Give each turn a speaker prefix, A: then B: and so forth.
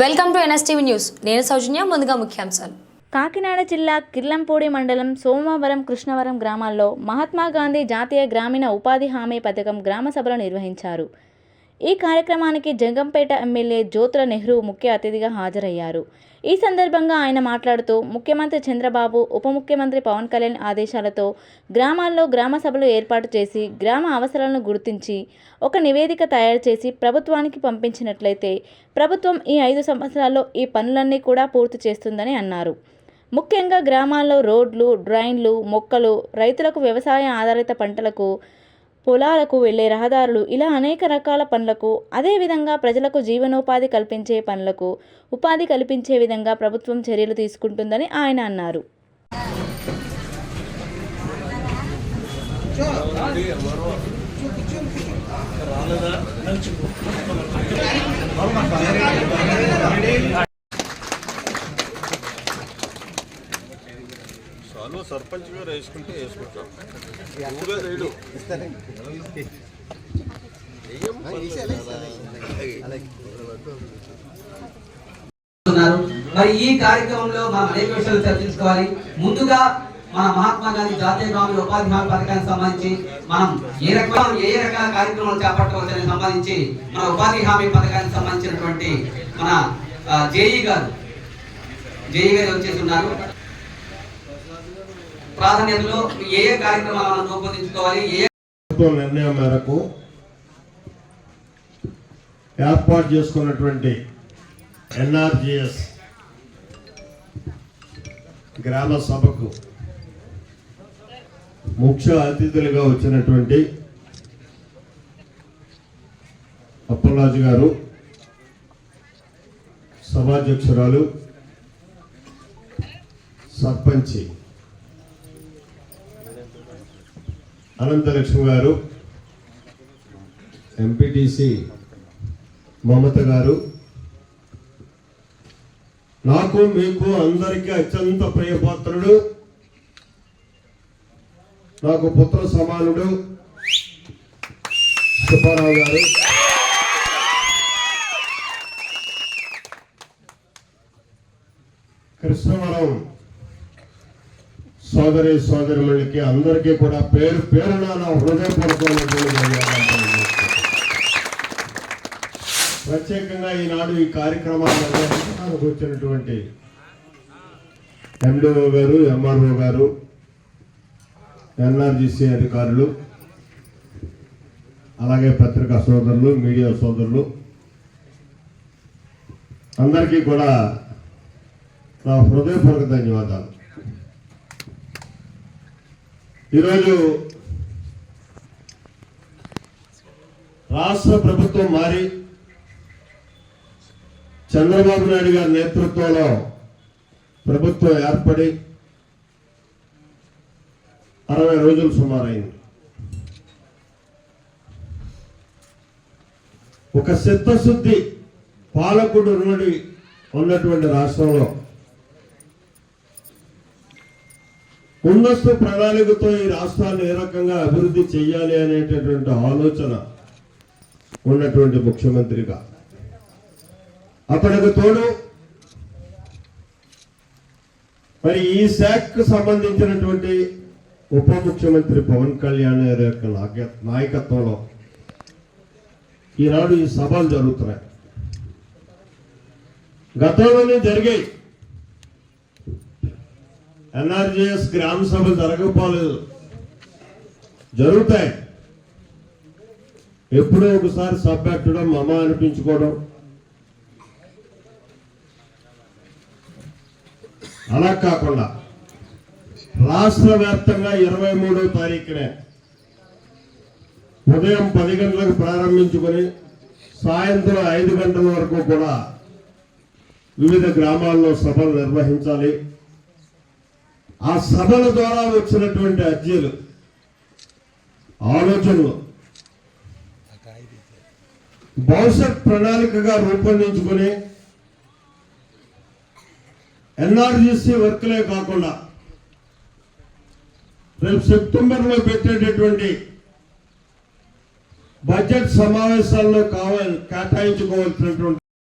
A: Welcome to NSTV news. నేను సౌజన్య ముందుగా ముఖ్యాంశాలు.
B: కాకినాడ జిల్లా కిర్లంపూడి మండలం సోమవరం కృష్ణవరం గ్రామాల్లో మహాత్మా గాంధీ జాతీయ గ్రామీణ ఉపాధి హామీ పథకం గ్రామ సభలు నిర్వహించారు. ఈ కార్యక్రమానికి జంగంపేట ఎమ్మెల్యే జ్యోతుల నెహ్రూ ముఖ్య అతిథిగా హాజరయ్యారు. ఈ సందర్భంగా ఆయన మాట్లాడుతూ ముఖ్యమంత్రి చంద్రబాబు ఉప ముఖ్యమంత్రి పవన్ కళ్యాణ్ ఆదేశాలతో గ్రామాల్లో గ్రామ సభలు ఏర్పాటు చేసి గ్రామ అవసరాలను గుర్తించి ఒక నివేదిక తయారు చేసి ప్రభుత్వానికి పంపించినట్లయితే ప్రభుత్వం ఈ ఐదు సంవత్సరాల్లో ఈ పనులన్నీ కూడా పూర్తి చేస్తుందని అన్నారు. ముఖ్యంగా గ్రామాల్లో రోడ్లు డ్రైన్లు మొక్కలు రైతులకు వ్యవసాయ ఆధారిత పంటలకు పొలాలకు వెళ్ళే రహదారులు ఇలా అనేక రకాల పనులకు అదేవిధంగా ప్రజలకు జీవనోపాధి కల్పించే పనులకు ఉపాధి కల్పించే విధంగా ప్రభుత్వం చర్యలు తీసుకుంటుందని ఆయన అన్నారు.
C: చాలు సర్పంచ్ గారు వేసుకుంటే. వేసుకుంటాం నువ్వుగా
D: మరి ఈ కార్యక్రమంలో మనం అనేక విషయాలు చర్చించుకోవాలి. ముందుగా మన మహాత్మా గాంధీ జాతీయ గ్రామీణ ఉపాధి హామీ పథకానికి సంబంధించి మనం ఏ రకం ఏ రకాల కార్యక్రమాలు చేపట్టవచ్చని సంబంధించి మన ఉపాధి హామీ పథకానికి సంబంధించినటువంటి మన జేఈ గారు. జేఈ గారు వచ్చేసి ఉన్నారు ప్రాధాన్యతలో ఏ ఏ కార్యక్రమాలను రూపొందించుకోవాలి ఏ
C: నిర్ణయం మేరకు ఏర్పాటు చేసుకున్నటువంటి ఎన్ఆర్జిఎస్ గ్రామ సభకు ముఖ్య అతిథులుగా వచ్చినటువంటి అప్పలరాజు గారు సభాధ్యక్షురాలు సర్పంచి అనంతలక్ష్మి గారు ఎంపీటీసీ మమత గారు నాకు మీకు అందరికీ అత్యంత ప్రియపాత్రుడు నాకు పుత్ర సమానుడు సుబ్బారావు గారు. కృష్ణవరం సోదరి సోదరులకి అందరికీ కూడా పేరు పేరున నా హృదయపూర్వకమైనటువంటి ప్రత్యేకంగా ఈనాడు ఈ కార్యక్రమాలు నిర్వహించడానికి వచ్చినటువంటి ఎండిఓ గారు ఎంఆర్ఓ గారు ఎన్ఆర్జీసీ అధికారులు అలాగే పత్రికా సోదరులు మీడియా సోదరులు అందరికీ కూడా నా హృదయపూర్వక ధన్యవాదాలు. ఈరోజు రాష్ట్ర ప్రభుత్వం మారి చంద్రబాబు నాయుడు గారి నేతృత్వంలో ప్రభుత్వం ఏర్పడి అరవై రోజులు సుమారైంది. ఒక చిత్తశుద్ధి పాలకుడు నుండి ఉన్నటువంటి రాష్ట్రంలో ముందస్తు ప్రణాళికతో ఈ రాష్ట్రాన్ని ఏ రకంగా అభివృద్ధి చేయాలి అనేటటువంటి ఆలోచన ఉన్నటువంటి ముఖ్యమంత్రిగా. అతనికి తోడు మరి ఈ శాఖకు సంబంధించినటువంటి ఉప ముఖ్యమంత్రి పవన్ కళ్యాణ్ గారి యొక్క నాయకత్వంలో ఈనాడు ఈ సభలు జరుగుతున్నాయి. గతంలోనే జరిగాయి. ఎన్ఆర్జీఎస్ గ్రామ సభలు జరగకపోలేదు జరుగుతాయి. ఎప్పుడో ఒకసారి సభ పెట్టడం మమ అనిపించుకోవడం. అలా కాకుండా రాష్ట్ర వ్యాప్తంగా ఇరవై మూడో తారీఖునే ఉదయం పది గంటలకు ప్రారంభించుకొని సాయంత్రం ఐదు గంటల వరకు కూడా వివిధ గ్రామాల్లో సభలు నిర్వహించాలి. ఆ సభల ద్వారా వచ్చినటువంటి అర్జీలు ఆలోచనలు భవిష్యత్ ప్రణాళికగా రూపొందించుకుని ఎన్ఆర్జీసీ వర్క్లే కాకుండా రేపు సెప్టెంబర్లో పెట్టేటటువంటి బడ్జెట్ సమావేశాల్లో కావాలి కేటాయించుకోవాల్సినటువంటి